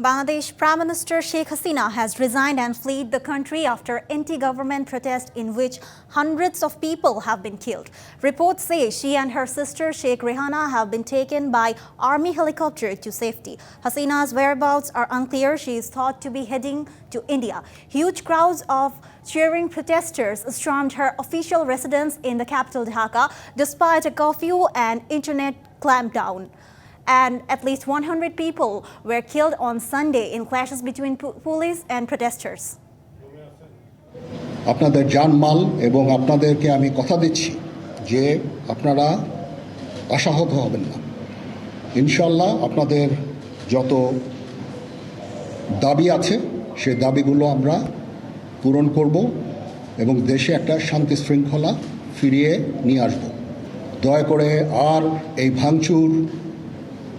Bangladesh Prime Minister Sheikh Hasina has resigned and fled the country after anti-government protest in which hundreds of people have been killed. Reports say she and her sister Sheikh Rehana have been taken by army helicopter to safety. Hasina's whereabouts are unclear. She is thought to be heading to India. Huge crowds of cheering protesters stormed her official residence in the capital Dhaka despite a curfew and internet clampdown and at least 100 people were killed on Sunday in clashes between po- police and protesters. আপনাদের জানমাল এবং আপনাদেরকে আমি কথা দিচ্ছি যে আপনারা আশাহত হবেন না ইনশাল্লাহ আপনাদের যত দাবি আছে, সেই দাবিগুলো আমরা পূরণ করব এবং দেশে একটা শান্তি শৃঙ্খলা ফিরিয়ে নিয়ে আসব দয়া করে আর এই ভাঙচুর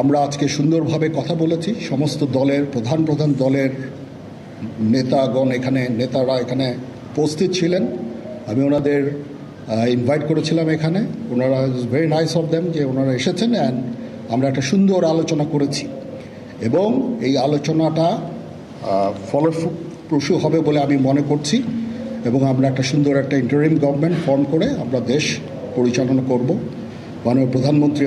আমরা আজকে সুন্দরভাবে কথা বলেছি। সমস্ত দলের, প্রধান প্রধান দলের নেতাগণ এখানে, নেতারা এখানে উপস্থিত ছিলেন। আমি ওনাদের ইনভাইট করেছিলাম এখানে। ওনারা ভেরি নাইস অফ দেম যে ওনারা এসেছেন অ্যান্ড আমরা একটা সুন্দর আলোচনা করেছি। এবং এই আলোচনাটা ফলপ্রসূ হবে বলে আমি মনে করছি। এবং আমরা একটা সুন্দর একটা ইন্টারিম গভর্নমেন্ট ফর্ম করে আমরা দেশ পরিচালনা করব। মাননীয় প্রধানমন্ত্রী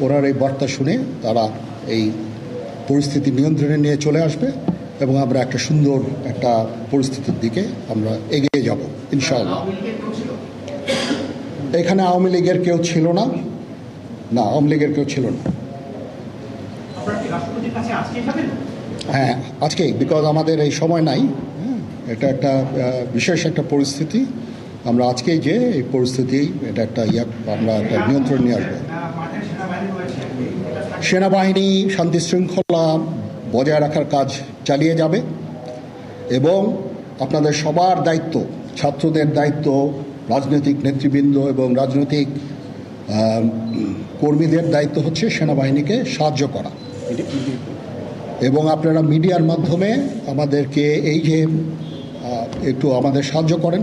ওনার এই বার্তা শুনে তারা এই পরিস্থিতি নিয়ন্ত্রণে নিয়ে চলে আসবে এবং আমরা একটা সুন্দর একটা পরিস্থিতির দিকে আমরা এগিয়ে যাব, ইনশাআল্লাহ। এখানে আওয়ামী লীগের কেউ ছিল না? না, আওয়ামী লীগের কেউ ছিল না। হ্যাঁ আজকেই বিকজ আমাদের এই সময় নাই। এটা একটা বিশেষ একটা পরিস্থিতি। আমরা আজকেই যে এই পরিস্থিতি, এটা একটা ইয়া, আমরা একটা নিয়ন্ত্রণ নিয়ে আসব। সেনাবাহিনী শান্তি শৃঙ্খলা বজায় রাখার কাজ চালিয়ে যাবে এবং আপনাদের সবার দায়িত্ব, ছাত্রদের দায়িত্ব, রাজনৈতিক নেতৃবৃন্দ এবং রাজনৈতিক কর্মীদের দায়িত্ব হচ্ছে সেনাবাহিনীকে সাহায্য করা। এবং আপনারা মিডিয়ার মাধ্যমে আমাদেরকে এই যে একটু আমাদের সাহায্য করেন।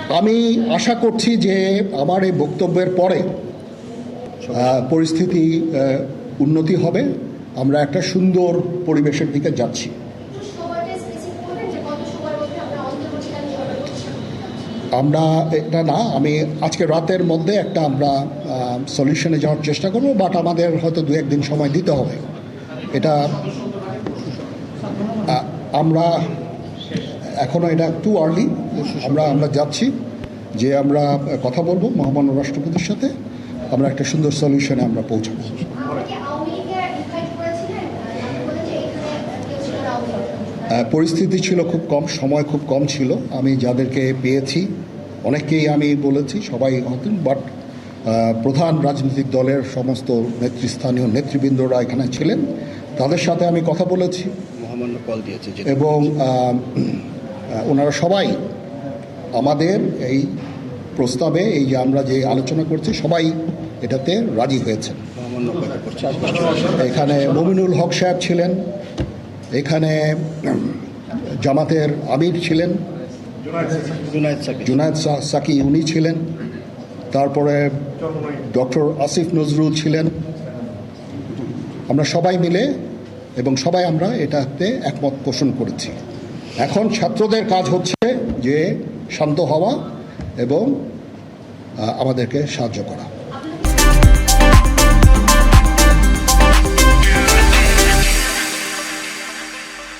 আমি আশা করছি যে আমার এই বক্তব্যের পরে পরিস্থিতি উন্নতি হবে। আমরা একটা সুন্দর পরিবেশের দিকে যাচ্ছি? আমরা এটা না, আমি আজকে রাতের মধ্যে একটা আমরা সলিউশনে যাওয়ার চেষ্টা করব বাট আমাদের হয়তো দু একদিন সময় দিতে হবে। এটা আমরা এখনও এটা টু আর্লি আমরা আমরা যাচ্ছি যে আমরা কথা বলব মহামান্য রাষ্ট্রপতির সাথে। আমরা একটা সুন্দর সলিউশনে আমরা পৌঁছাবো। পরিস্থিতি ছিল খুব কম সময় খুব কম ছিল। আমি যাদেরকে পেয়েছি অনেককেই আমি বলেছি সবাই হতেন বাট প্রধান রাজনৈতিক দলের সমস্ত নেতৃস্থানীয় নেতৃবৃন্দরা এখানে ছিলেন। তাদের সাথে আমি কথা বলেছি। মহামান্য কল দিয়েছে এবং ওনারা সবাই আমাদের এই প্রস্তাবে এই যে আমরা যে আলোচনা করছি, সবাই এটাতে রাজি হয়েছেন এখানে মমিনুল হক সাহেব ছিলেন, এখানে জামাতের আমির ছিলেন, জুনায়দ সাকি উনি ছিলেন, তারপরে ডক্টর আসিফ নজরুল ছিলেন। আমরা সবাই মিলে এবং সবাই আমরা এটাতে একমত পোষণ করেছি। এখন ছাত্রদের কাজ হচ্ছে যে শান্ত হওয়া এবং আমাদেরকে সাহায্য করা।